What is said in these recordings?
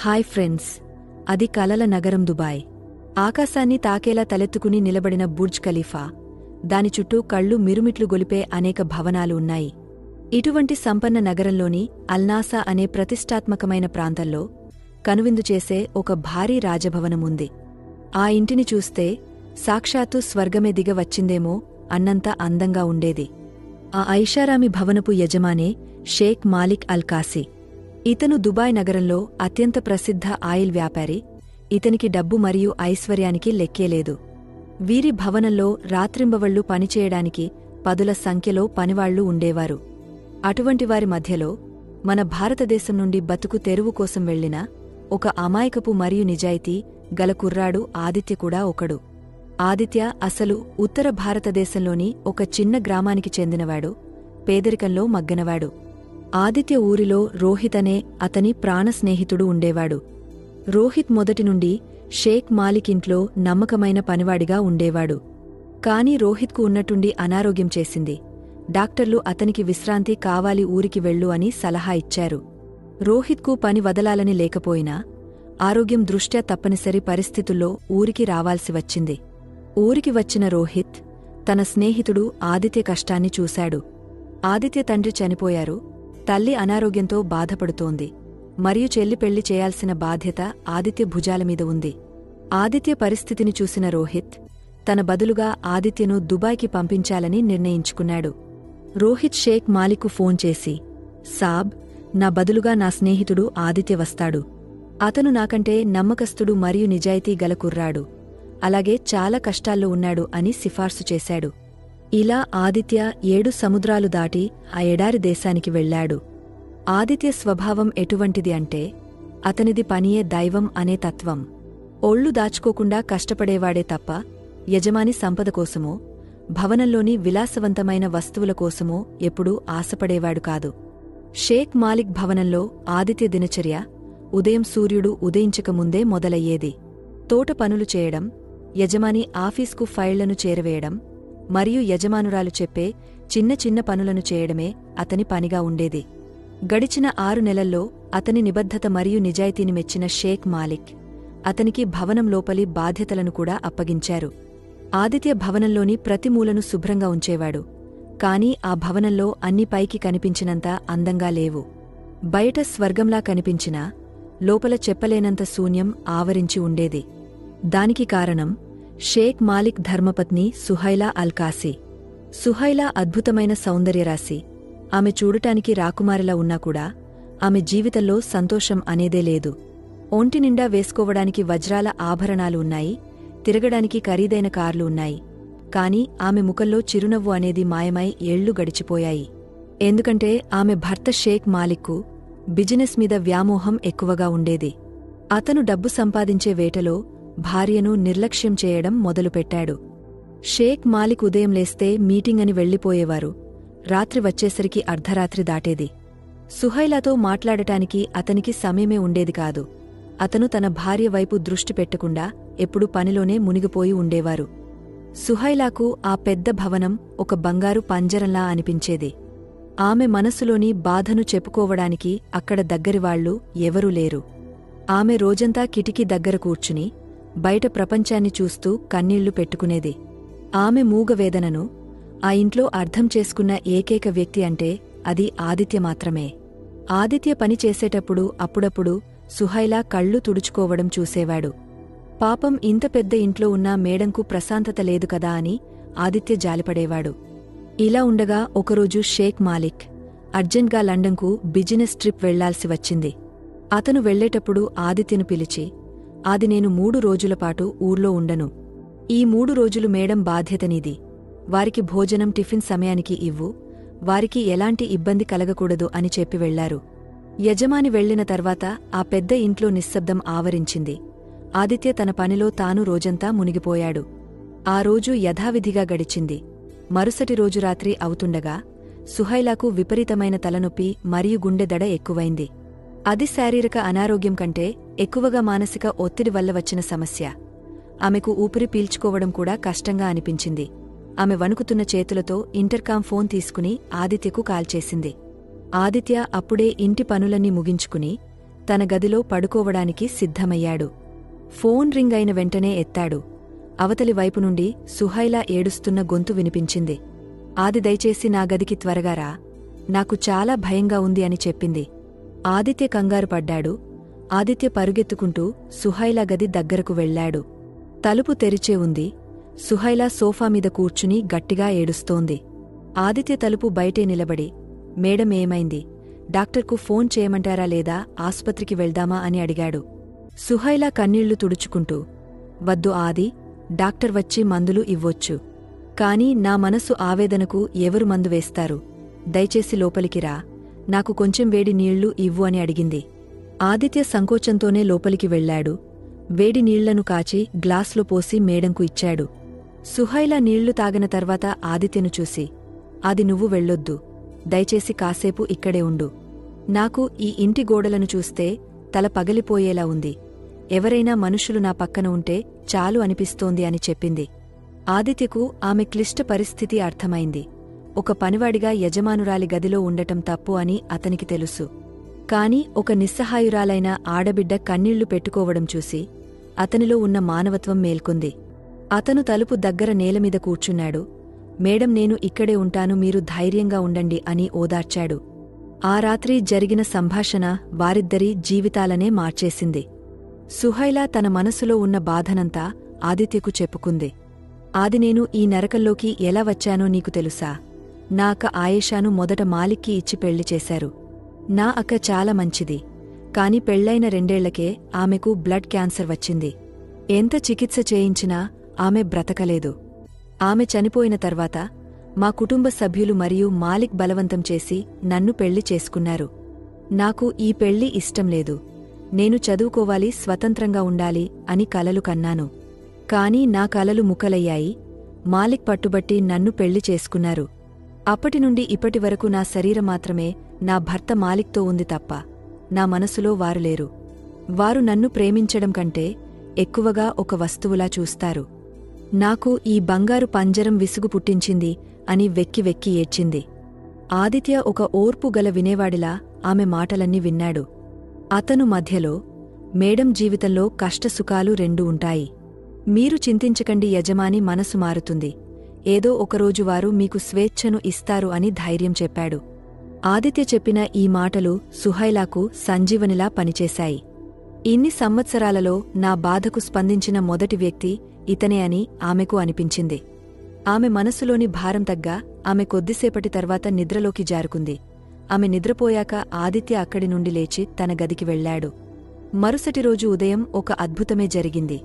Hi friends. అది కలల నగరం దుబాయ్. ఆకాశాన్ని తాకేలా తలెత్తుకుని నిలబడిన బుర్జ్ ఖలీఫా. దాని చుట్టూ కళ్ళు మిరుమిట్లు గొలిపే అనేక భవనాలు ఉన్నాయి. ఇటువంటి సంపన్న నగరంలోని అల్నాసా అనే ప్రతిష్టాత్మకమైన ప్రాంతంలో కనువిందు చేసే ఒక భారీ రాజభవనముంది ఆ ఇంటిని చూస్తే సాక్షాత్తు స్వర్గమే దిగ వచ్చిందేమో అన్నంత అందంగా ఉండేది. ఆ ఐషారామి భవనపు యజమానే షేక్ మాలిక్ అల్కాసీ. ఇతను దుబాయ్ నగరంలో అత్యంత ప్రసిద్ధ ఆయిల్ వ్యాపారి ఇతనికి డబ్బు మరియు ఐశ్వర్యానికి లెక్కేలేదు వీరి భవనంలో రాత్రింబవళ్ళు పనిచేయడానికి పదుల సంఖ్యలో పనివాళ్ళు ఉండేవారు. అటువంటి వారి మధ్యలో మన భారతదేశం నుండి బతుకు తెరువు కోసం వెళ్ళిన ఒక అమాయకపు మరియు నిజాయితీ గల కుర్రాడు ఆదిత్య కూడా ఒకడు. ఆదిత్య అసలు ఉత్తర భారతదేశంలోని ఒక చిన్న గ్రామానికి చెందినవాడు పేదరికంలో మగ్గనవాడు. ఆదిత్య ఊరిలో రోహిత్ అనే అతని ప్రాణ స్నేహితుడు ఉండేవాడు. రోహిత్ మొదటి నుండి షేక్ మాలిక్ ఇంట్లో నమ్మకమైన పనివాడిగా ఉండేవాడు. కాని రోహిత్కు ఉన్నట్టుండి అనారోగ్యం చేసింది. డాక్టర్లు అతనికి విశ్రాంతి కావాలి ఊరికి వెళ్ళు అని సలహా ఇచ్చారు. రోహిత్కు పని వదలాలని లేకపోయినా ఆరోగ్యం దృష్ట్యా తప్పనిసరి పరిస్థితుల్లో ఊరికి రావాల్సి వచ్చింది. ఊరికి వచ్చిన రోహిత్ తన స్నేహితుడు ఆదిత్య కష్టాన్ని చూశాడు. ఆదిత్య తండ్రి చనిపోయారు. తల్లి అనారోగ్యంతో బాధపడుతోంది. మరియు చెల్లి పెళ్ళి చేయాల్సిన బాధ్యత ఆదిత్య భుజాలమీద ఉంది. ఆదిత్య పరిస్థితిని చూసిన రోహిత్ తన బదులుగా ఆదిత్యను దుబాయ్కి పంపించాలని నిర్ణయించుకున్నాడు. రోహిత్ షేక్ మాలిక్కు ఫోన్ చేసి సాబ్ నా బదులుగా నా స్నేహితుడు ఆదిత్య వస్తాడు. అతను నాకంటే నమ్మకస్తుడు మరియు నిజాయితీ గల కుర్రాడు. అలాగే చాలా కష్టాల్లో ఉన్నాడు అని సిఫార్సు చేశాడు. ఇలా ఆదిత్య ఏడు సముద్రాలు దాటి ఆ ఎడారి దేశానికి వెళ్ళాడు ఆదిత్య స్వభావం ఎటువంటిది అంటే అతనిది పనియే దైవం అనే తత్వం. ఒళ్ళు దాచుకోకుండా కష్టపడేవాడే తప్ప యజమాని సంపద కోసమో భవనంలోని విలాసవంతమైన వస్తువుల కోసమో ఎప్పుడూ ఆశపడేవాడు కాదు. షేక్ మాలిక్ భవనంలో ఆదిత్య దినచర్య ఉదయం సూర్యుడు ఉదయించకముందే మొదలయ్యేది. తోట పనులు చేయడం యజమాని ఆఫీస్కు ఫైళ్ళను చేరవేయడం మరియు యజమానురాలు చెప్పే చిన్న చిన్న పనులను చేయడమే అతని పనిగా ఉండేది. గడిచిన ఆరు నెలల్లో అతని నిబద్ధత మరియు నిజాయితీని మెచ్చిన షేక్ మాలిక్ అతనికి భవనం లోపలి బాధ్యతలను కూడా అప్పగించారు. ఆదిత్య భవనంలోని ప్రతి మూలను శుభ్రంగా ఉంచేవాడు. కాని ఆ భవనంలో అన్ని పైకి కనిపించినంత అందంగా లేవు. బయట స్వర్గంలా కనిపించినా లోపల చెప్పలేనంత శూన్యం ఆవరించి ఉండేది. దానికి కారణం షేక్ మాలిక్ ధర్మపత్ని సుహైలా అల్కాసి. సుహైలా అద్భుతమైన సౌందర్యరాశి. ఆమె చూడటానికి రాకుమారిలా ఉన్నా కూడా ఆమె జీవితంలో సంతోషం అనేదే లేదు. ఒంటి నిండా వేసుకోవడానికి వజ్రాల ఆభరణాలు ఉన్నాయి తిరగడానికి ఖరీదైన కార్లు ఉన్నాయి. కాని ఆమె ముఖంలో చిరునవ్వు అనేది మాయమై ఏళ్ళు గడిచిపోయాయి. ఎందుకంటే ఆమె భర్త షేక్ మాలిక్కు బిజినెస్ మీద వ్యామోహం ఎక్కువగా ఉండేది. అతను డబ్బు సంపాదించే వేటలో భార్యను నిర్లక్ష్యం చేయడం మొదలుపెట్టాడు. షేక్ మాలిక్ ఉదయం లేస్తే మీటింగ్ అని వెళ్ళిపోయేవారు రాత్రి వచ్చేసరికి అర్ధరాత్రి దాటేది. సుహైలాతో మాట్లాడటానికి అతనికి సమయమే ఉండేది కాదు. అతను తన భార్య వైపు దృష్టి పెట్టకుండా ఎప్పుడు పనిలోనే మునిగిపోయి ఉండేవారు. సుహైలాకు ఆ పెద్ద భవనం ఒక బంగారు పంజరంలా అనిపించేది. ఆమె మనసులోని బాధను చెప్పుకోవడానికి అక్కడ దగ్గరివాళ్ళు ఎవరూ లేరు. ఆమె రోజంతా కిటికీ దగ్గర కూర్చుని బయట ప్రపంచాన్ని చూస్తూ కన్నీళ్ళు పెట్టుకునేది. ఆమె మూగవేదనను ఆ ఇంట్లో అర్థం చేసుకున్న ఏకైక వ్యక్తి అంటే అది ఆదిత్య మాత్రమే. ఆదిత్య పని చేసేటప్పుడు అప్పుడప్పుడు సుహైలా కళ్ళు తుడుచుకోవడం చూసేవాడు. పాపం ఇంత పెద్ద ఇంట్లో ఉన్న మేడంకు ప్రశాంతత లేదు కదా అని ఆదిత్య జాలిపడేవాడు. ఇలా ఉండగా ఒకరోజు షేక్ మాలిక్ అర్జెంట్గా లండన్కు బిజినెస్ ట్రిప్ వెళ్ళాల్సి వచ్చింది. అతను వెళ్ళేటప్పుడు ఆదిత్యను పిలిచి అది నేను మూడు రోజులపాటు ఊర్లో ఉండను. ఈ మూడు రోజులు మేడం బాధ్యతనిది. వారికి భోజనం టిఫిన్ సమయానికి ఇవ్వు. వారికి ఎలాంటి ఇబ్బంది కలగకూడదు అని చెప్పి వెళ్ళారు. యజమాని వెళ్ళిన తర్వాత ఆ పెద్ద ఇంట్లో నిశ్శబ్దం ఆవరించింది. ఆదిత్య తన పనిలో తాను రోజంతా మునిగిపోయాడు. ఆ రోజు యథావిధిగా గడిచింది. మరుసటి రోజు రాత్రి అవుతుండగా సుహైలాకు విపరీతమైన తలనొప్పి మరియు గుండెదడ ఎక్కువైంది. అది శారీరక అనారోగ్యం కంటే ఎక్కువగా మానసిక ఒత్తిడి వల్ల వచ్చిన సమస్య. ఆమెకు ఊపిరి పీల్చుకోవడం కూడా కష్టంగా అనిపించింది. ఆమె వణుకుతున్న చేతులతో ఇంటర్కాం ఫోన్ తీసుకుని ఆదిత్యకు కాల్చేసింది ఆదిత్య అప్పుడే ఇంటి పనులన్నీ ముగించుకుని తన గదిలో పడుకోవడానికి సిద్ధమయ్యాడు. ఫోన్ రింగ్ అయిన వెంటనే ఎత్తాడు. అవతలి వైపు నుండి సుహైలా ఏడుస్తున్న గొంతు వినిపించింది. ఆది దయచేసి నా గదికి త్వరగా రా. నాకు చాలా భయంగా ఉంది అని చెప్పింది. ఆదిత్య కంగారు పడ్డాడు. ఆదిత్య పరుగెత్తుకుంటూ సుహైలా గది దగ్గరకు వెళ్ళాడు. తలుపు తెరిచే ఉంది. సుహైలా సోఫా మీద కూర్చుని గట్టిగా ఏడుస్తోంది. ఆదిత్య తలుపు బయటే నిలబడి మేడం ఏమైంది? డాక్టర్కు ఫోన్ చేయమంటారా లేదా? ఆస్పత్రికి వెళ్దామా? అని అడిగాడు. సుహైలా కన్నీళ్ళు తుడుచుకుంటూ వద్దు ఆది డాక్టర్ వచ్చి మందులు ఇవ్వొచ్చు. కాని నా మనసు ఆవేదనకు ఎవరు మందు వేస్తారు? దయచేసి లోపలికి రా. నాకు కొంచెం వేడి నీళ్ళు ఇవ్వు అని అడిగింది. ఆదిత్య సంకోచంతోనే లోపలికి వెళ్ళాడు. వేడి నీళ్ళను కాచి గ్లాస్లో పోసి మేడంకు ఇచ్చాడు. సుహైలా నీళ్ళు తాగిన తర్వాత ఆదిత్యను చూసి అది నువ్వు వెళ్ళొద్దు. దయచేసి కాసేపు ఇక్కడే ఉండు. నాకు ఈ ఇంటి గోడలను చూస్తే తల పగలిపోయేలా ఉంది. ఎవరైనా మనుషులు నా పక్కన ఉంటే చాలు అనిపిస్తోంది అని చెప్పింది. ఆదిత్యకు ఆమె క్లిష్ట పరిస్థితి అర్థమైంది. ఒక పనివాడిగా యజమానురాలి గదిలో ఉండటం తప్పు అని అతనికి తెలుసు. కాని ఒక నిస్సహాయురాలైన ఆడబిడ్డ కన్నీళ్ళు పెట్టుకోవడం చూసి అతనిలో ఉన్న మానవత్వం మేల్కొంది. అతను తలుపు దగ్గర నేలమీద కూర్చున్నాడు. మేడం నేను ఇక్కడే ఉంటాను మీరు ధైర్యంగా ఉండండి అని ఓదార్చాడు. ఆ రాత్రి జరిగిన సంభాషణ వారిద్దరి జీవితాలనే మార్చేసింది. సుహైలా తన మనసులో ఉన్న బాధనంతా ఆదిత్యకు చెప్పుకుంది. ఆది నేను ఈ నరకంలోకి ఎలా వచ్చానో నీకు తెలుసా? నా అక్క ఆయేషాను మొదట మాలిక్కి ఇచ్చి పెళ్ళి చేశారు. నా అక్క చాలా మంచిది. కాని పెళ్ళైన రెండేళ్ళకే ఆమెకు బ్లడ్ క్యాన్సర్ వచ్చింది. ఎంత చికిత్స చేయించినా ఆమె బ్రతకలేదు. ఆమె చనిపోయిన తర్వాత మా కుటుంబ సభ్యులు మరియు మాలిక్ బలవంతం చేసి నన్ను పెళ్ళి చేసుకున్నారు. నాకు ఈ పెళ్ళి ఇష్టం లేదు. నేను చదువుకోవాలి స్వతంత్రంగా ఉండాలి అని కలలు కన్నాను. కాని నా కలలు ముక్కలయ్యాయి. మాలిక్ పట్టుబట్టి నన్ను పెళ్ళి చేసుకున్నారు. అప్పటినుండి ఇప్పటివరకు నా శరీరం మాత్రమే నా భర్త మాలిక్తో ఉంది తప్ప నా మనసులో వారు లేరు. వారు నన్ను ప్రేమించడం కంటే ఎక్కువగా ఒక వస్తువులా చూస్తారు. నాకు ఈ బంగారు పంజరం విసుగు పుట్టించింది అని వెక్కి వెక్కి ఏడ్చింది. ఆదిత్య ఒక ఓర్పు గల వినేవాడిలా ఆమె మాటలన్నీ విన్నాడు. అతను మధ్యలో మేడం జీవితంలో కష్టసుఖాలు రెండు ఉంటాయి. మీరు చింతించకండి యజమాని మనసు మారుతుంది. ఏదో ఒకరోజు వారు మీకు స్వేచ్ఛను ఇస్తారు అని ధైర్యం చెప్పాడు. ఆదిత్య చెప్పిన ఈ మాటలు సుహైలాకు సంజీవనిలా పనిచేశాయి. ఇన్ని సంవత్సరాలలో నా బాధకు స్పందించిన మొదటి వ్యక్తి ఇతనే అని ఆమెకు అనిపించింది. ఆమె మనసులోని భారం తగ్గా ఆమె కొద్దిసేపటి తర్వాత నిద్రలోకి జారుకుంది. ఆమె నిద్రపోయాక ఆదిత్య అక్కడి నుండి లేచి తన గదికి వెళ్ళాడు మరుసటి రోజు ఉదయం ఒక అద్భుతమే జరిగింది.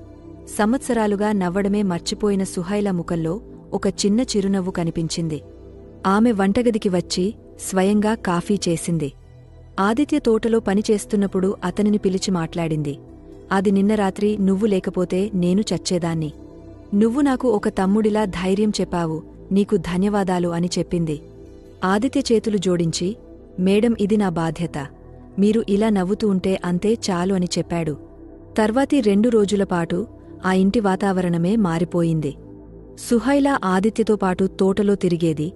సంవత్సరాలుగా నవ్వడమే మర్చిపోయిన సుహైల ముఖంలో ఒక చిన్న చిరునవ్వు కనిపించింది. ఆమె వంటగదికి వచ్చి స్వయంగా కాఫీ చేసింది. ఆదిత్య తోటలో పనిచేస్తున్నప్పుడు అతనిని పిలిచి మాట్లాడింది. అది నిన్న రాత్రి నువ్వు లేకపోతే నేను చచ్చేదాన్ని. నువ్వు నాకు ఒక తమ్ముడిలా ధైర్యం చెప్పావు నీకు ధన్యవాదాలు అని చెప్పింది. ఆదిత్య చేతులు జోడించి మేడం ఇది నా బాధ్యత. మీరు ఇలా నవ్వుతూ ఉంటే అంతే చాలు అని చెప్పాడు. తర్వాతి రెండు రోజులపాటు ఆ ఇంటి వాతావరణమే మారిపోయింది. సుహైలా ఆదిత్యతో పాటు తోటలో తిరిగేది.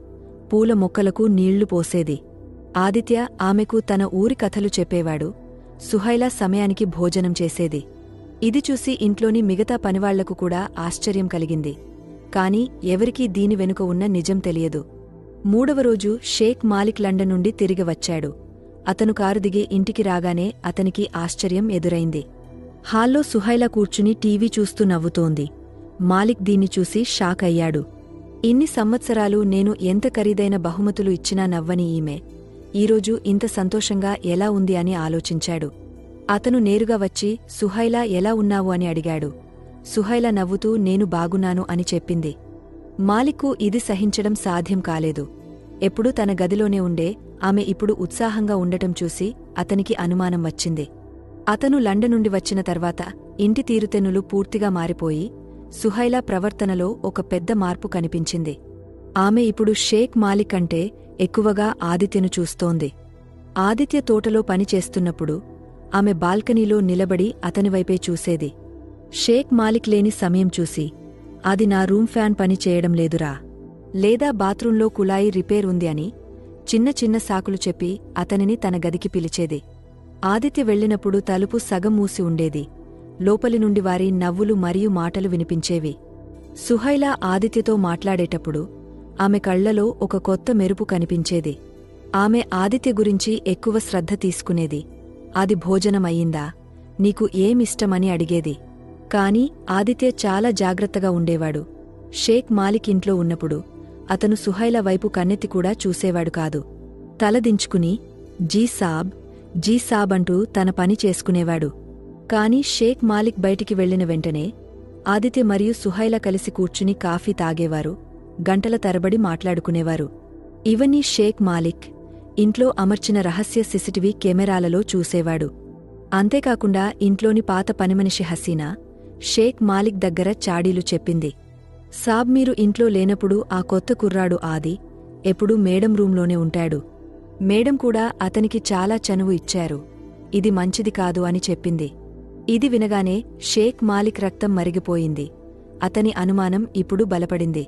పూల మొక్కలకు నీళ్ళు పోసేది. ఆదిత్య ఆమెకు తన ఊరి కథలు చెప్పేవాడు. సుహైలా సమయానికి భోజనం చేసేది. ఇది చూసి ఇంట్లోని మిగతా పనివాళ్ళకు కూడా ఆశ్చర్యం కలిగింది. కాని ఎవరికీ దీని వెనుక ఉన్న నిజం తెలియదు. మూడవ రోజు షేక్ మాలిక్ లండన్ నుండి తిరిగి వచ్చాడు. అతను కారు దిగి ఇంటికి రాగానే అతనికి ఆశ్చర్యం ఎదురైంది. హాల్లో సుహైలా కూర్చుని టీవీ చూస్తూ నవ్వుతోంది. మాలిక్ దీన్ని చూసి షాక్ అయ్యాడు. ఇన్ని సంవత్సరాలు నేను ఎంత ఖరీదైన బహుమతులు ఇచ్చినా నవ్వని ఈమె. ఈరోజు ఇంత సంతోషంగా ఎలా ఉంది అని ఆలోచించాడు. అతను నేరుగా వచ్చి సుహైలా ఎలా ఉన్నావు అని అడిగాడు. సుహైలా నవ్వుతూ నేను బాగున్నాను అని చెప్పింది. మాలిక్కు ఇది సహించడం సాధ్యం కాలేదు. ఎప్పుడూ తన గదిలోనే ఉండే ఆమె ఇప్పుడు ఉత్సాహంగా ఉండటం చూసి అతనికి అనుమానం వచ్చింది. అతను లండన్ నుండి వచ్చిన తర్వాత ఇంటి తీరుతెన్నులు పూర్తిగా మారిపోయి సుహైలా ప్రవర్తనలో ఒక పెద్ద మార్పు కనిపించింది. ఆమె ఇప్పుడు షేక్ మాలిక్ అంటే ఎక్కువగా ఆదిత్యను చూస్తోంది. ఆదిత్య తోటలో పనిచేస్తున్నప్పుడు ఆమె బాల్కనీలో నిలబడి అతనివైపే చూసేది. షేక్ మాలిక్ లేని సమయం చూసి అది నా రూమ్ ఫ్యాన్ పని చేయడం లేదురా. లేదా బాత్రూంలో కుళాయి రిపేర్ ఉంది అని చిన్న చిన్న సాకులు చెప్పి అతనిని తన గదికి పిలిచేది. ఆదిత్య వెళ్ళినప్పుడు తలుపు సగం మూసి ఉండేది. లోపలి నుండి వారి నవ్వులు మరియు మాటలు వినిపించేవి. సుహైల ఆదిత్యతో మాట్లాడేటప్పుడు ఆమె కళ్ళలో ఒక కొత్త మెరుపు కనిపించేది. ఆమె ఆదిత్య గురించి ఎక్కువ శ్రద్ధ తీసుకునేది. అది భోజనమయ్యిందా? నీకు ఏమిష్టమని అడిగేది. కాని ఆదిత్య చాలా జాగ్రత్తగా ఉండేవాడు. షేక్ మాలిక్ ఇంట్లో ఉన్నప్పుడు అతను సుహైల వైపు కన్నెత్తి కూడా చూసేవాడు కాదు. తలదించుకుని జీ సాబ్ జీ సాబ్ అంటూ తన పని చేసుకునేవాడు. కాని షేక్ మాలిక్ బయటికి వెళ్ళిన వెంటనే ఆదిత్య మరియు సుహైల కలిసి కూర్చుని కాఫీ తాగేవారు గంటల తరబడి మాట్లాడుకునేవారు. ఇవన్నీ షేక్ మాలిక్ ఇంట్లో అమర్చిన రహస్య సిసిటివి కెమెరాలలో చూసేవాడు. అంతేకాకుండా ఇంట్లోని పాత పనిమనిషి హసీనా షేక్ మాలిక్ దగ్గర చాడీలు చెప్పింది. సాబ్ మీరు ఇంట్లో లేనప్పుడు ఆ కొత్త కుర్రాడు ఆది ఎప్పుడూ మేడం రూంలోనే ఉంటాడు. మేడం కూడా అతనికి చాలా చనువు ఇచ్చారు. ఇది మంచిది కాదు అని చెప్పింది. ఇది వినగానే షేక్ మాలిక్ రక్తం మరిగిపోయింది. అతని అనుమానం ఇప్పుడు బలపడింది.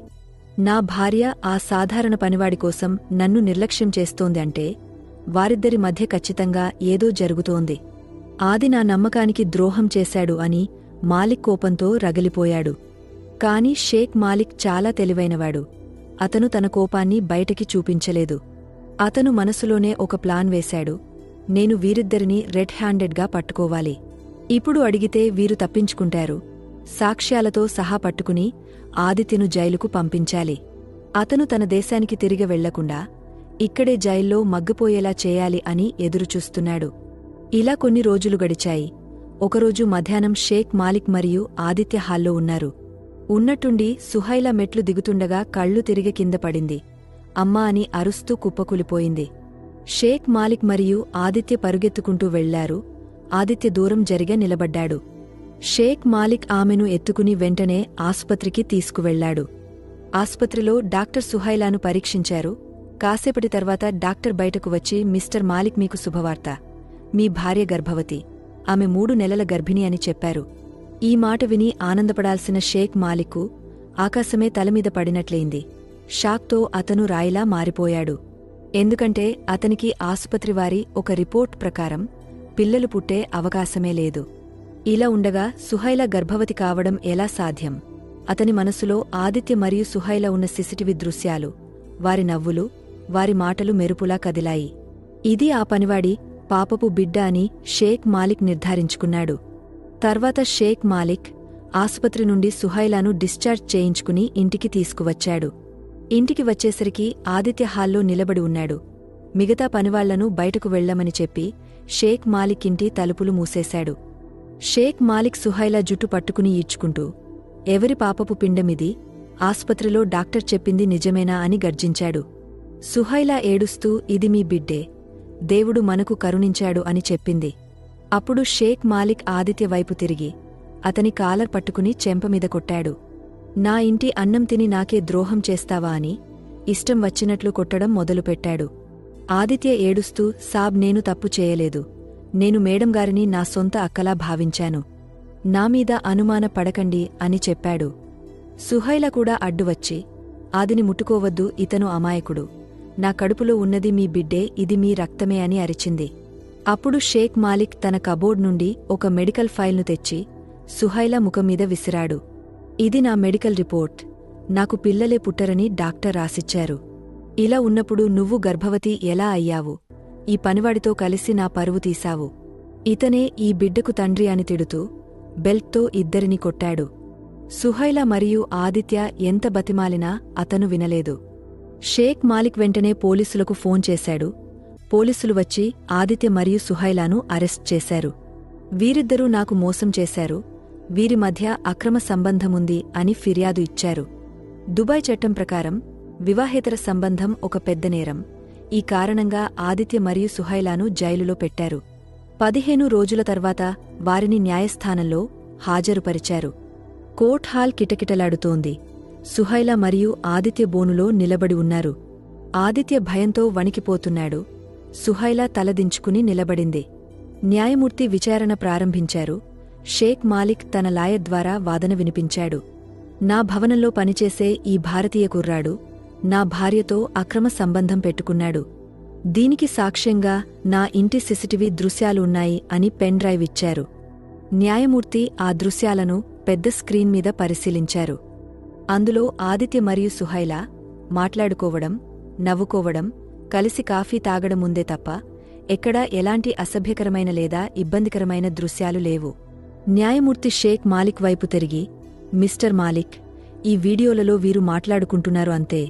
నా భార్య ఆ సాధారణ పనివాడి కోసం నన్ను నిర్లక్ష్యం చేస్తోంది అంటే వారిద్దరి మధ్య ఖచ్చితంగా ఏదో జరుగుతోంది. ఆది నా నమ్మకానికి ద్రోహం చేశాడు అని మాలిక్ కోపంతో రగిలిపోయాడు. కాని షేక్ మాలిక్ చాలా తెలివైనవాడు. అతను తన కోపాన్ని బయటకి చూపించలేదు. అతను మనసులోనే ఒక ప్లాన్ వేశాడు. నేను వీరిద్దరినీ రెడ్ హ్యాండెడ్గా పట్టుకోవాలి. ఇప్పుడు అడిగితే వీరు తప్పించుకుంటారు. సాక్ష్యాలతో సహా పట్టుకుని ఆదిత్యను జైలుకు పంపించాలి. అతను తన దేశానికి తిరిగి వెళ్ళకుండా ఇక్కడే జైల్లో మగ్గిపోయేలా చేయాలి అని ఎదురుచూస్తున్నాడు. ఇలా కొన్ని రోజులు గడిచాయి. ఒకరోజు మధ్యాహ్నం షేక్ మాలిక్ మరియు ఆదిత్య హాల్లో ఉన్నారు. ఉన్నట్టుండి సుహైల మెట్లు దిగుతుండగా కళ్ళు తిరిగి కింద పడింది. అమ్మా అని అరుస్తూ కుప్పకూలిపోయింది. షేక్ మాలిక్ మరియు ఆదిత్య పరుగెత్తుకుంటూ వెళ్ళారు. ఆదిత్య దూరం జరిగే నిలబడ్డాడు. షేక్ మాలిక్ ఆమెను ఎత్తుకుని వెంటనే ఆసుపత్రికి తీసుకువెళ్ళాడు ఆసుపత్రిలో డాక్టర్ సుహైలాను పరీక్షించారు. కాసేపటి తర్వాత డాక్టర్ బయటకు వచ్చి మిస్టర్ మాలిక్ మీకు శుభవార్త. మీ భార్య గర్భవతి. ఆమె మూడు నెలల గర్భిణి అని చెప్పారు. ఈ మాట విని ఆనందపడాల్సిన షేక్ మాలిక్కు ఆకాశమే తలమీద పడినట్లయింది. షాక్తో అతను రాయిలా మారిపోయాడు. ఎందుకంటే అతనికి ఆసుపత్రివారి ఒక రిపోర్ట్ ప్రకారం పిల్లలు పుట్టే అవకాశమే లేదు. ఇలా ఉండగా సుహైల గర్భవతి కావడం ఎలా సాధ్యం? అతని మనసులో ఆదిత్య మరియు సుహైల ఉన్న సిసిటివి దృశ్యాలు వారి నవ్వులు వారి మాటలు మెరుపులా కదిలాయి. ఇది ఆ పనివాడి పాపపు బిడ్డ అని షేక్ మాలిక్ నిర్ధారించుకున్నాడు. తర్వాత షేక్ మాలిక్ ఆసుపత్రి నుండి సుహైలాను డిశ్చార్జ్ చేయించుకుని ఇంటికి తీసుకువచ్చాడు. ఇంటికి వచ్చేసరికి ఆదిత్య హాల్లో నిలబడి ఉన్నాడు. మిగతా పనివాళ్ళను బయటకు వెళ్ళమని చెప్పి షేక్ మాలిక్ ఇంటి తలుపులు మూసేశాడు. షేక్ మాలిక్ సుహైలా జుట్టు పట్టుకుని ఈడ్చుకుంటూ ఎవరి పాపపు పిండమిది ఆస్పత్రిలో డాక్టర్ చెప్పింది నిజమేనా అని గర్జించాడు. సుహైలా ఏడుస్తూ ఇది మీ బిడ్డే దేవుడు మనకు కరుణించాడు అని చెప్పింది. అప్పుడు షేక్ మాలిక్ ఆదిత్య వైపు తిరిగి అతని కాలర్ పట్టుకుని చెంపమీద కొట్టాడు. నా ఇంటి అన్నం తిని నాకే ద్రోహం చేస్తావా అని ఇష్టం వచ్చినట్లు కొట్టడం మొదలుపెట్టాడు. ఆదిత్య ఏడుస్తూ సాబ్ నేను తప్పు చేయలేదు. నేను మేడంగారిని నా సొంత అక్కలా భావించాను. నామీద అనుమాన పడకండి అని చెప్పాడు. సుహైల కూడా అడ్డువచ్చి ఆదిని ముట్టుకోవద్దు ఇతను అమాయకుడు. నా కడుపులో ఉన్నది మీ బిడ్డే ఇది మీ రక్తమే అని అరిచింది. అప్పుడు షేక్ మాలిక్ తన కబోర్డ్ నుండి ఒక మెడికల్ ఫైల్ను తెచ్చి సుహైల ముఖంమీద విసిరాడు. ఇది నా మెడికల్ రిపోర్ట్. నాకు పిల్లలే పుట్టరని డాక్టర్ రాసిచ్చారు. ఇలా ఉన్నప్పుడు నువ్వు గర్భవతి ఎలా అయ్యావు? ఈ పనివాడితో కలిసి నా పరువు తీశావు. ఇతనే ఈ బిడ్డకు తండ్రి అని తిడుతూ బెల్ట్తో ఇద్దరిని కొట్టాడు. సుహైల మరియు ఆదిత్య ఎంత బతిమాలినా అతను వినలేదు. షేక్ మాలిక్ వెంటనే పోలీసులకు ఫోన్ చేశాడు. పోలీసులు వచ్చి ఆదిత్య మరియు సుహైలాను అరెస్ట్ చేశారు. వీరిద్దరూ నాకు మోసం చేశారు. వీరి మధ్య అక్రమ సంబంధముంది అని ఫిర్యాదు ఇచ్చారు. దుబాయ్ చట్టం ప్రకారం వివాహేతర సంబంధం ఒక పెద్ద నేరం. ఈ కారణంగా ఆదిత్య మరియు సుహైలాను జైలులో పెట్టారు. పదిహేను రోజుల తర్వాత వారిని న్యాయస్థానంలో హాజరుపరిచారు. Court hall కిటకిటలాడుతోంది. సుహైల మరియు ఆదిత్య బోనులో నిలబడి ఉన్నారు. ఆదిత్య భయంతో వణికిపోతున్నాడు. సుహైల తలదించుకుని నిలబడింది. న్యాయమూర్తి విచారణ ప్రారంభించారు. షేక్ మాలిక్ తన లాయర్ ద్వారా వాదన వినిపించాడు. నా భవనంలో పనిచేసే ఈ భారతీయ కుర్రాడు నా భార్యతో అక్రమ సంబంధం పెట్టుకున్నాడు. దీనికి సాక్ష్యంగా నా ఇంటి సిసిటివి దృశ్యాలు ఉన్నాయి అని పెన్ డ్రైవ్ ఇచ్చారు. న్యాయమూర్తి ఆ దృశ్యాలను పెద్ద స్క్రీన్ మీద పరిశీలించారు. అందులో ఆదిత్య మరియు సుహైల మాట్లాడుకోవడం నవ్వుకోవడం కలిసి కాఫీ తాగడం ముందే తప్ప ఎక్కడా ఎలాంటి అసభ్యకరమైన లేదా ఇబ్బందికరమైన దృశ్యాలు లేవు. న్యాయమూర్తి షేక్ మాలిక్ వైపు తిరిగి మిస్టర్ మాలిక్ ఈ వీడియోలలో వీరు మాట్లాడుకుంటున్నారు అంతే.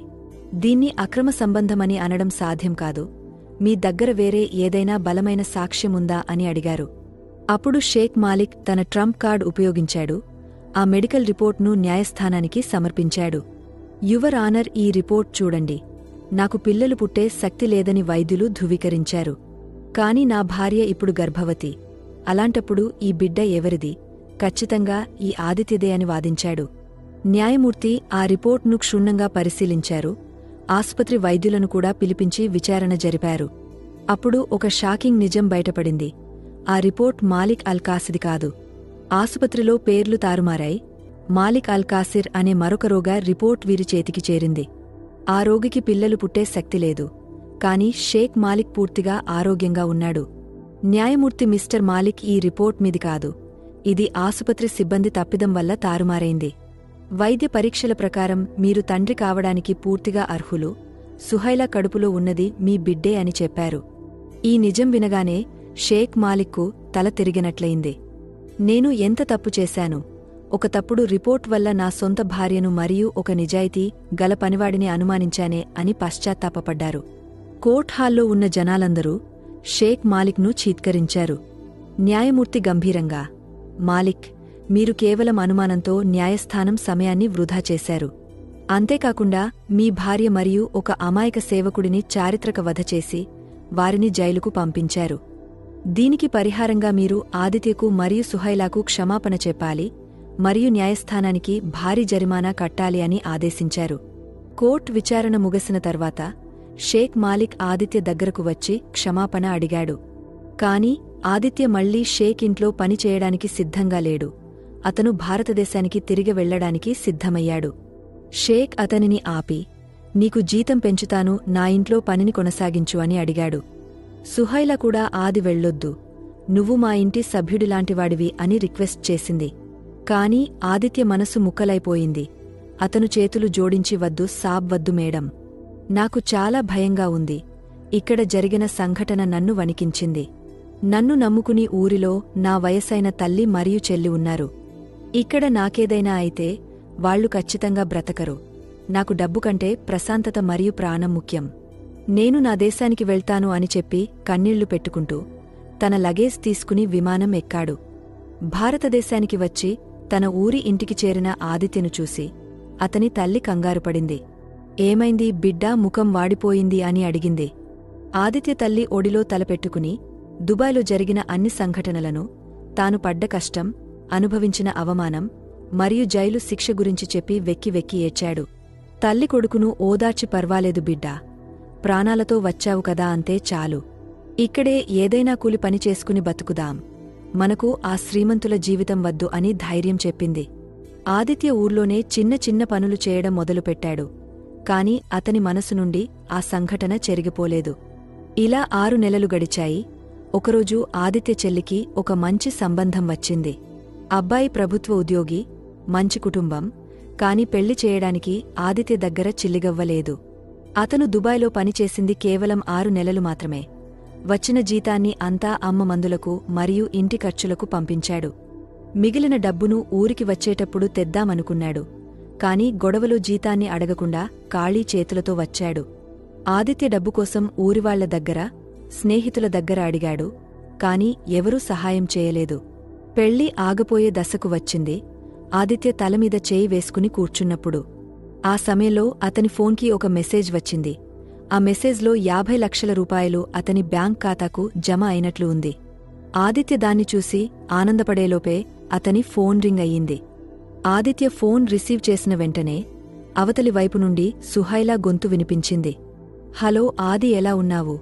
దీన్ని అక్రమ సంబంధమని అనడం సాధ్యం కాదు. మీ దగ్గర వేరే ఏదైనా బలమైన సాక్ష్యముందా అని అడిగారు. అప్పుడు షేక్ మాలిక్ తన ట్రంప్ కార్డ్ ఉపయోగించాడు. ఆ మెడికల్ రిపోర్ట్ను న్యాయస్థానానికి సమర్పించాడు. యువర్ ఆనర్ ఈ రిపోర్ట్ చూడండి. నాకు పిల్లలు పుట్టే శక్తి లేదని వైద్యులు ధృవీకరించారు. కాని నా భార్య ఇప్పుడు గర్భవతి. అలాంటప్పుడు ఈ బిడ్డ ఎవరిది? ఖచ్చితంగా ఈ ఆదిత్యదే అని వాదించాడు. న్యాయమూర్తి ఆ రిపోర్ట్ను క్షుణ్ణంగా పరిశీలించారు. ఆసుపత్రి వైద్యులను కూడా పిలిపించి విచారణ జరిపారు. అప్పుడు ఒక షాకింగ్ నిజం బయటపడింది. ఆ రిపోర్ట్ మాలిక్ అల్కాసిది కాదు. ఆసుపత్రిలో పేర్లు తారుమారాయి. మాలిక్ అల్కాసిర్ అనే మరొక రోగా రిపోర్ట్ వీరి చేతికి చేరింది. ఆ రోగికి పిల్లలు పుట్టే శక్తి లేదు. కాని షేక్ మాలిక్ పూర్తిగా ఆరోగ్యంగా ఉన్నాడు. న్యాయమూర్తి మిస్టర్ మాలిక్ ఈ రిపోర్ట్ మీది కాదు. ఇది ఆసుపత్రి సిబ్బంది తప్పిదం వల్ల తారుమారైంది. వైద్య పరీక్షల ప్రకారం మీరు తండ్రి కావడానికి పూర్తిగా అర్హులు సుహైల కడుపులో ఉన్నది మీ బిడ్డే అని చెప్పారు. ఈ నిజం వినగానే షేక్ మాలిక్కు తల తిరిగినట్లయింది. నేను ఎంత తప్పు చేశాను? ఒక తప్పుడు రిపోర్ట్ వల్ల నా సొంత భార్యను మరియు ఒక నిజాయితీ గల పనివాడిని అనుమానించానే అని పశ్చాత్తాపపడ్డారు. కోర్ట్ హాల్లో ఉన్న జనాలందరూ షేక్ మాలిక్ను చీత్కరించారు. న్యాయమూర్తి గంభీరంగా మాలిక్ మీరు కేవలం అనుమానంతో న్యాయస్థానం సమయాన్ని వృధా చేశారు. అంతేకాకుండా మీ భార్య మరియు ఒక అమాయక సేవకుడిని చారిత్రక వధ చేసి వారిని జైలుకు పంపించారు. దీనికి పరిహారంగా మీరు ఆదిత్యకు మరియు సుహైలాకు క్షమాపణ చెప్పాలి మరియు న్యాయస్థానానికి భారీ జరిమానా కట్టాలి అని ఆదేశించారు. కోర్ట్ విచారణ ముగిసిన తర్వాత షేక్ మాలిక్ ఆదిత్య దగ్గరకు వచ్చి క్షమాపణ అడిగాడు. కాని ఆదిత్య మళ్ళీ షేక్ ఇంట్లో పనిచేయడానికి సిద్ధంగా లేడు. అతను భారతదేశానికి తిరిగి వెళ్ళడానికి సిద్ధమయ్యాడు. షేక్ అతనిని ఆపి నీకు జీతం పెంచుతాను నా ఇంట్లో పనిని కొనసాగించు అని అడిగాడు. సుహైల కూడా ఆది వెళ్ళొద్దు నువ్వు మా ఇంటి సభ్యుడిలాంటివాడివి అని రిక్వెస్ట్ చేసింది. కాని ఆదిత్య మనసు ముక్కలైపోయింది. అతను చేతులు జోడించి వద్దు సాబ్ వద్దు మేడం. నాకు చాలా భయంగా ఉంది. ఇక్కడ జరిగిన సంఘటన నన్ను వణికించింది. నన్ను నమ్ముకుని ఊరిలో నా వయసైన తల్లి మరియు చెల్లి ఉన్నారు. ఇక్కడ నాకేదైనా అయితే వాళ్ళు ఖచ్చితంగా బ్రతకరు. నాకు డబ్బు కంటే ప్రశాంతత మరియు ప్రాణం ముఖ్యం. నేను నా దేశానికి వెళ్తాను అని చెప్పి కన్నీళ్ళు పెట్టుకుంటూ తన లగేజ్ తీసుకుని విమానం ఎక్కాడు. భారతదేశానికి వచ్చి తన ఊరి ఇంటికి చేరిన ఆదిత్యను చూసి అతని తల్లి కంగారుపడింది ఏమైంది బిడ్డా ముఖం వాడిపోయింది అని అడిగింది. ఆదిత్య తల్లి ఒడిలో తలపెట్టుకుని దుబాయ్లో జరిగిన అన్ని సంఘటనలను తాను పడ్డ కష్టం అనుభవించిన అవమానం మరియు జైలు శిక్ష గురించి చెప్పి వెక్కి వెక్కి ఏడ్చాడు. తల్లి కొడుకును ఓదార్చి పర్వాలేదు బిడ్డా. ప్రాణాలతో వచ్చావు కదా అంతే చాలు. ఇక్కడే ఏదైనా కూలి పని చేసుకుని బతుకుదాం. మనకు ఆ శ్రీమంతుల జీవితం వద్దు అని ధైర్యం చెప్పింది. ఆదిత్య ఊర్లోనే చిన్న చిన్న పనులు చేయడం మొదలుపెట్టాడు. కాని అతని మనసు నుండి ఆ సంఘటన చెరిగిపోలేదు. ఇలా ఆరు నెలలు గడిచాయి. ఒకరోజు ఆదిత్య చెల్లికి ఒక మంచి సంబంధం వచ్చింది. అబ్బాయి ప్రభుత్వ ఉద్యోగి మంచి కుటుంబం కాని పెళ్ళి చేయడానికి ఆదిత్య దగ్గర చిల్లిగవ్వలేదు. అతను దుబాయ్లో పనిచేసింది కేవలం ఆరు నెలలు మాత్రమే. వచ్చిన జీతాన్ని అంతా అమ్మ మందులకు మరియు ఇంటి ఖర్చులకు పంపించాడు. మిగిలిన డబ్బును ఊరికి వచ్చేటప్పుడు తెద్దామనుకున్నాడు. కాని గొడవలో జీతాన్ని అడగకుండా ఖాళీ చేతులతో వచ్చాడు. ఆదిత్య డబ్బు కోసం ఊరివాళ్ళ దగ్గర స్నేహితుల దగ్గర అడిగాడు కాని ఎవరూ సహాయం చేయలేదు. పెళ్ళి ఆగపోయే దశకు వచ్చింది. ఆదిత్య తలమీద చేయి వేసుకుని కూర్చున్నప్పుడు. ఆ సమయంలో అతని ఫోన్కి ఒక మెసేజ్ వచ్చింది. ఆ మెసేజ్లో యాభై లక్షల రూపాయలు అతని బ్యాంక్ ఖాతాకు జమ అయినట్లు ఉంది. ఆదిత్య దాన్ని చూసి ఆనందపడేలోపే అతని ఫోన్ రింగ్ అయ్యింది. ఆదిత్య ఫోన్ రిసీవ్ చేసిన వెంటనే అవతలి వైపు నుండి సుహైలా గొంతు వినిపించింది. హలో ఆది ఎలా ఉన్నావు?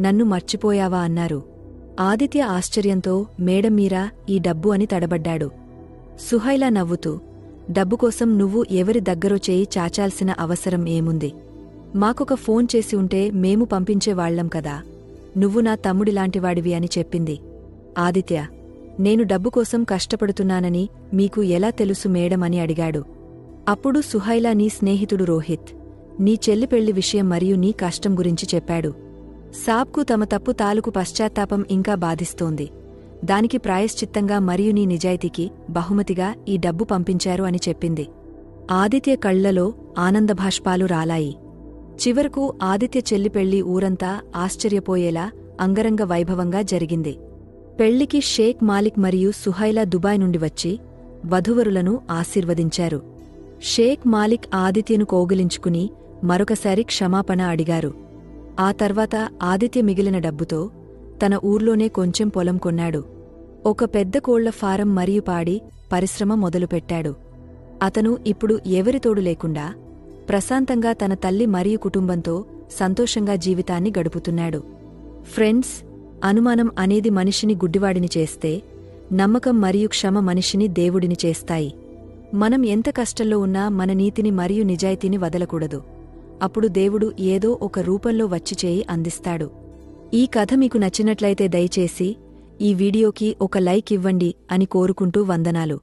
నన్ను మర్చిపోయావా? అన్నారు. ఆదిత్య ఆశ్చర్యంతో మేడం మీరా ఈ డబ్బు అని తడబడ్డాడు. సుహైలా నవ్వుతూ డబ్బు కోసం నువ్వు ఎవరి దగ్గరో చేయి చాచాల్సిన అవసరం ఏముంది? మాకొక ఫోన్ చేసి ఉంటే మేము పంపించేవాళ్ళం కదా. నువ్వు నా తమ్ముడిలాంటివాడివి అని చెప్పింది. ఆదిత్య నేను డబ్బు కోసం కష్టపడుతున్నానని మీకు ఎలా తెలుసు మేడం అని అడిగాడు. అప్పుడు సుహైలా నీ స్నేహితుడు రోహిత్ నీ చెల్లి పెళ్ళి విషయం మరియు నీ కష్టం గురించి చెప్పాడు. సాబ్కు తమ తప్పు తాలూకు పశ్చాత్తాపం ఇంకా బాధిస్తోంది. దానికి ప్రాయశ్చిత్తంగా మరియు నీ నిజాయితీకి బహుమతిగా ఈ డబ్బు పంపించారు అని చెప్పింది. ఆదిత్య కళ్ళలో ఆనందభాష్పాలు రాలాయి. చివరకు ఆదిత్య చెల్లి పెళ్ళి ఊరంతా ఆశ్చర్యపోయేలా అంగరంగ వైభవంగా జరిగింది. పెళ్ళికి షేక్ మాలిక్ మరియు సుహైలా దుబాయ్ నుండి వచ్చి వధువరులను ఆశీర్వదించారు. షేక్ మాలిక్ ఆదిత్యను కోగిలించుకుని మరొకసారి క్షమాపణ అడిగారు. ఆ తర్వాత ఆదిత్య మిగిలిన డబ్బుతో తన ఊర్లోనే కొంచెం పొలం కొన్నాడు. ఒక పెద్ద కోళ్ళ ఫారం మరియు పాడి పరిశ్రమ మొదలుపెట్టాడు. అతను ఇప్పుడు ఎవరితోడు లేకుండా ప్రశాంతంగా తన తల్లి మరియు కుటుంబంతో సంతోషంగా జీవితాన్ని గడుపుతున్నాడు. ఫ్రెండ్స్ అనుమానం అనేది మనిషిని గుడ్డివాడిని చేస్తే నమ్మకం మరియు క్షమ మనిషిని దేవుడిని చేస్తాయి. మనం ఎంత కష్టంలో ఉన్నా మన నీతిని మరియు నిజాయితీని వదలకూడదు. అప్పుడు దేవుడు ఏదో ఒక రూపంలో వచ్చి చేయి అందిస్తాడు. ఈ కథ మీకు నచ్చినట్లయితే దయచేసి ఈ వీడియోకి ఒక లైక్ ఇవ్వండి అని కోరుకుంటూ వందనాలు.